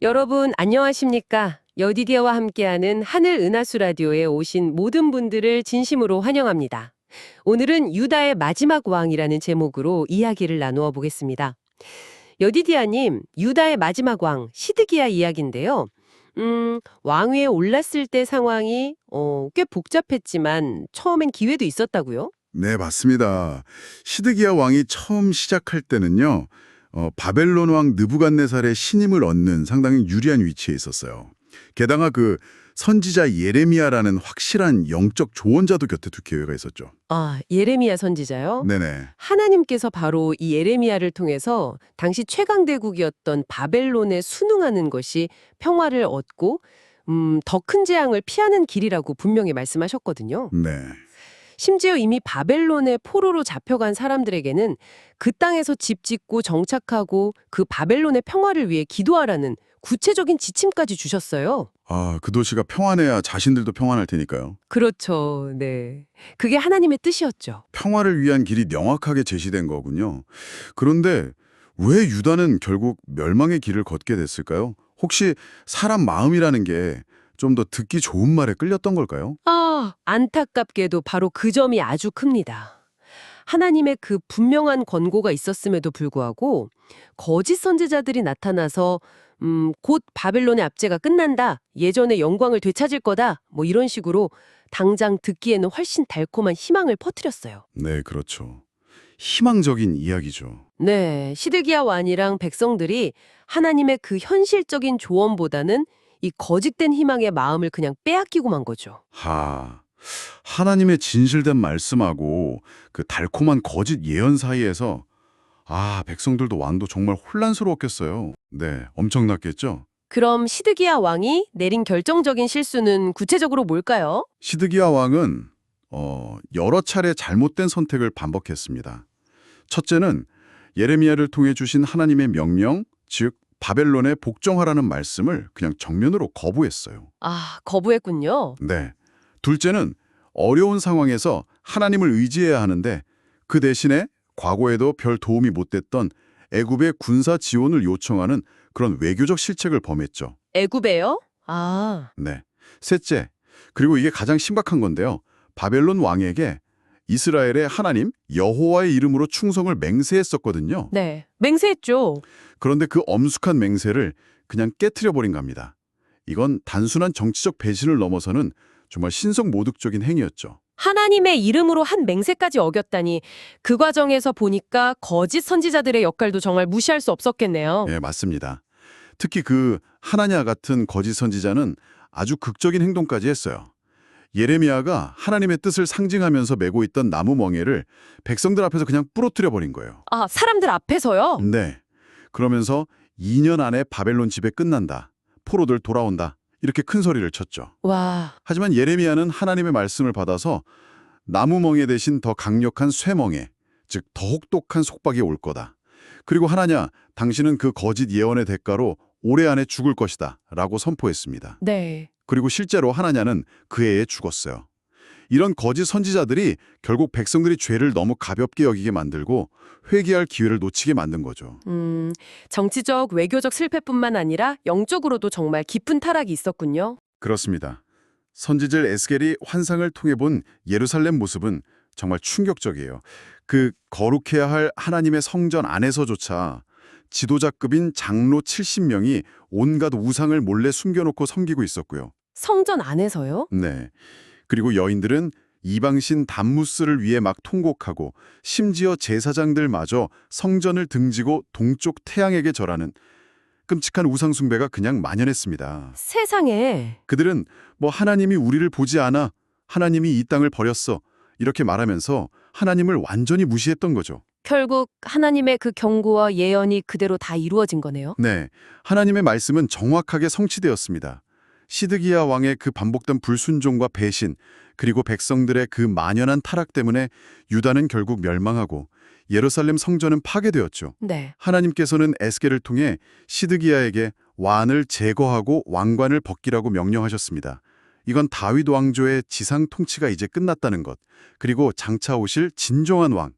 여러분 안녕하십니까? 여디디아와 함께하는 하늘 은하수 라디오에 오신 모든 분들을 진심으로 환영합니다. 오늘은 유다의 마지막 왕이라는 제목으로 이야기를 나누어 보겠습니다. 여디디아님, 유다의 마지막 왕 시드기야 이야기인데요. 음, 왕위에 올랐을 때 상황이 어, 꽤 복잡했지만 처음엔 기회도 있었다고요? 네, 맞습니다. 시드기야 왕이 처음 시작할 때는요. 어, 바벨론 왕 느부갓네살의 신임을 얻는 상당히 유리한 위치에 있었어요. 게다가 그 선지자 예레미야라는 확실한 영적 조언자도 곁에 둘 기회가 있었죠. 아, 예레미야 선지자요? 네네. 하나님께서 바로 이 예레미야를 통해서 당시 최강대국이었던 바벨론에 순응하는 것이 평화를 얻고 음, 더 큰 재앙을 피하는 길이라고 분명히 말씀하셨거든요. 네. 심지어 이미 바벨론의 포로로 잡혀간 사람들에게는 그 땅에서 집 짓고 정착하고 그 바벨론의 평화를 위해 기도하라는 구체적인 지침까지 주셨어요. 아, 그 도시가 평안해야 자신들도 평안할 테니까요. 그렇죠. 네. 그게 하나님의 뜻이었죠. 평화를 위한 길이 명확하게 제시된 거군요. 그런데 왜 유다는 결국 멸망의 길을 걷게 됐을까요? 혹시 사람 마음이라는 게 좀 더 듣기 좋은 말에 끌렸던 걸까요? 아, 안타깝게도 바로 그 점이 아주 큽니다. 하나님의 그 분명한 권고가 있었음에도 불구하고 거짓 선지자들이 나타나서 음, 곧 바벨론의 압제가 끝난다. 예전의 영광을 되찾을 거다. 뭐 이런 식으로 당장 듣기에는 훨씬 달콤한 희망을 퍼뜨렸어요. 네, 그렇죠. 희망적인 이야기죠. 네, 시드기야 왕이랑 백성들이 하나님의 그 현실적인 조언보다는 이 거짓된 희망의 마음을 그냥 빼앗기고 만 거죠. 하, 하나님의 진실된 말씀하고 그 달콤한 거짓 예언 사이에서 아, 백성들도 왕도 정말 혼란스러웠겠어요. 네, 엄청났겠죠? 그럼 시드기야 왕이 내린 결정적인 실수는 구체적으로 뭘까요? 시드기야 왕은 어, 여러 차례 잘못된 선택을 반복했습니다. 첫째는 예레미야를 통해 주신 하나님의 명령, 즉 바벨론에 복종하라는 말씀을 그냥 정면으로 거부했어요. 아, 거부했군요. 네. 둘째는 어려운 상황에서 하나님을 의지해야 하는데 그 대신에 과거에도 별 도움이 못 됐던 애굽의 군사 지원을 요청하는 그런 외교적 실책을 범했죠. 애굽에요? 아, 네. 셋째, 그리고 이게 가장 심각한 건데요. 바벨론 왕에게 이스라엘의 하나님 여호와의 이름으로 충성을 맹세했었거든요. 네. 맹세했죠. 그런데 그 엄숙한 맹세를 그냥 깨트려 버린 겁니다. 이건 단순한 정치적 배신을 넘어서는 정말 신성모독적인 행위였죠. 하나님의 이름으로 한 맹세까지 어겼다니 그 과정에서 보니까 거짓 선지자들의 역할도 정말 무시할 수 없었겠네요. 예, 맞습니다. 특히 그 하나냐 같은 거짓 선지자는 아주 극적인 행동까지 했어요. 예레미야가 하나님의 뜻을 상징하면서 메고 있던 나무 멍에를 백성들 앞에서 그냥 부러뜨려 버린 거예요. 아, 사람들 앞에서요? 네. 그러면서 2년 안에 바벨론 집에 끝난다. 포로들 돌아온다. 이렇게 큰 소리를 쳤죠. 와, 하지만 예레미야는 하나님의 말씀을 받아서 나무 멍에 대신 더 강력한 쇠멍에, 즉 더 혹독한 속박이 올 거다. 그리고 하나냐, 당신은 그 거짓 예언의 대가로 올해 안에 죽을 것이다. 라고 선포했습니다. 네. 그리고 실제로 하나냐는 그 해에 죽었어요. 이런 거짓 선지자들이 결국 백성들이 죄를 너무 가볍게 여기게 만들고 회개할 기회를 놓치게 만든 거죠. 음, 정치적, 외교적 실패뿐만 아니라 영적으로도 정말 깊은 타락이 있었군요. 그렇습니다. 선지자 에스겔이 환상을 통해 본 예루살렘 모습은 정말 충격적이에요. 그 거룩해야 할 하나님의 성전 안에서조차 지도자급인 장로 70명이 온갖 우상을 몰래 숨겨놓고 섬기고 있었고요. 성전 안에서요? 네. 그리고 여인들은 이방신 담무스를 위해 막 통곡하고 심지어 제사장들마저 성전을 등지고 동쪽 태양에게 절하는 끔찍한 우상 숭배가 그냥 만연했습니다. 세상에. 그들은 뭐 하나님이 우리를 보지 않아 하나님이 이 땅을 버렸어 이렇게 말하면서 하나님을 완전히 무시했던 거죠. 결국 하나님의 그 경고와 예언이 그대로 다 이루어진 거네요. 네, 하나님의 말씀은 정확하게 성취되었습니다. 시드기야 왕의 그 반복된 불순종과 배신, 그리고 백성들의 그 만연한 타락 때문에 유다는 결국 멸망하고 예루살렘 성전은 파괴되었죠. 네. 하나님께서는 에스겔을 통해 시드기야에게 왕을 제거하고 왕관을 벗기라고 명령하셨습니다. 이건 다윗 왕조의 지상 통치가 이제 끝났다는 것, 그리고 장차 오실 진정한 왕,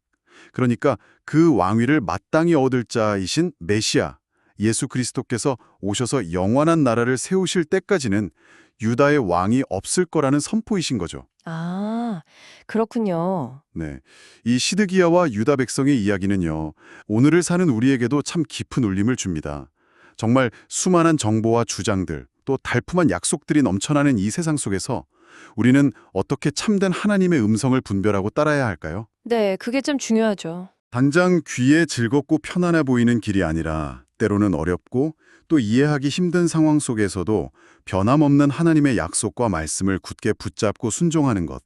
그러니까 그 왕위를 마땅히 얻을 자이신 메시아, 예수 그리스도께서 오셔서 영원한 나라를 세우실 때까지는 유다의 왕이 없을 거라는 선포이신 거죠. 아, 그렇군요. 네. 이 시드기야와 유다 백성의 이야기는요. 오늘을 사는 우리에게도 참 깊은 울림을 줍니다. 정말 수많은 정보와 주장들, 또 달품한 약속들이 넘쳐나는 이 세상 속에서 우리는 어떻게 참된 하나님의 음성을 분별하고 따라야 할까요? 네, 그게 좀 중요하죠. 당장 귀에 즐겁고 편안해 보이는 길이 아니라 때로는 어렵고 또 이해하기 힘든 상황 속에서도 변함없는 하나님의 약속과 말씀을 굳게 붙잡고 순종하는 것.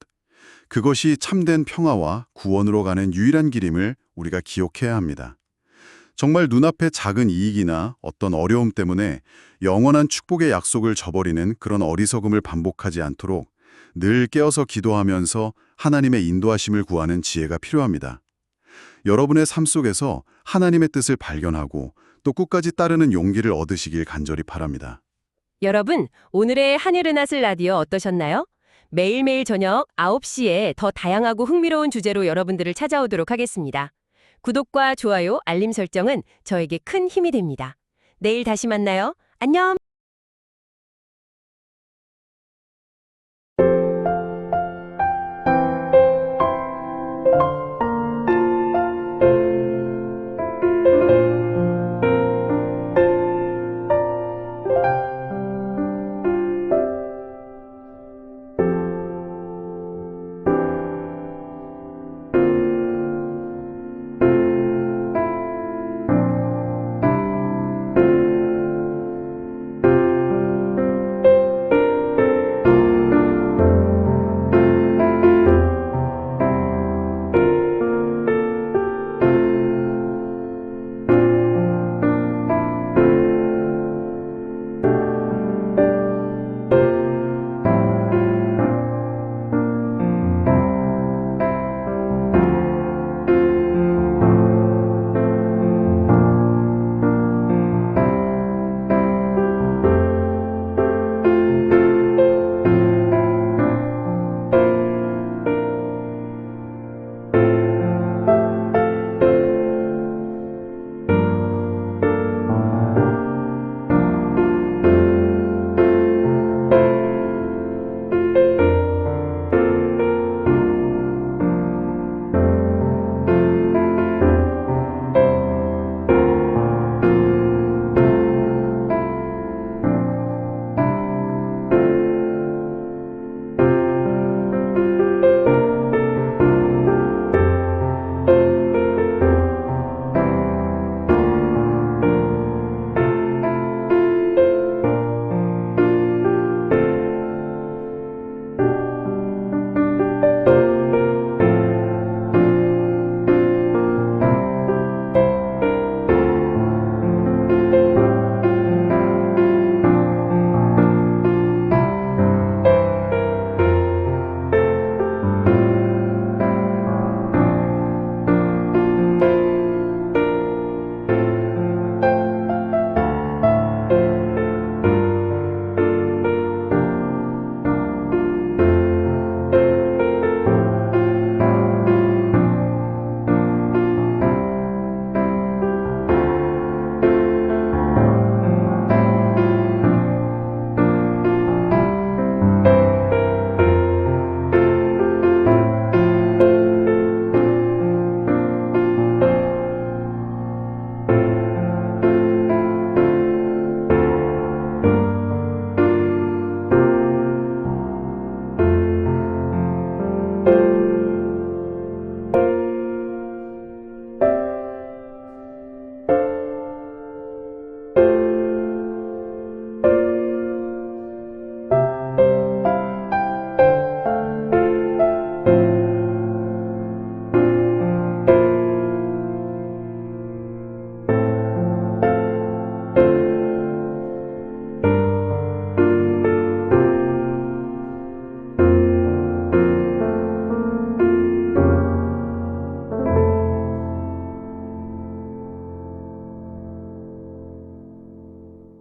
그것이 참된 평화와 구원으로 가는 유일한 길임을 우리가 기억해야 합니다. 정말 눈앞의 작은 이익이나 어떤 어려움 때문에 영원한 축복의 약속을 저버리는 그런 어리석음을 반복하지 않도록 늘 깨어서 기도하면서 하나님의 인도하심을 구하는 지혜가 필요합니다. 여러분의 삶 속에서 하나님의 뜻을 발견하고 또 끝까지 따르는 용기를 얻으시길 간절히 바랍니다. 여러분, 오늘의 하늘은하슬 라디오 어떠셨나요? 매일매일 저녁 9시에 더 다양하고 흥미로운 주제로 여러분들을 찾아오도록 하겠습니다. 구독과 좋아요, 알림 설정은 저에게 큰 힘이 됩니다. 내일 다시 만나요. 안녕!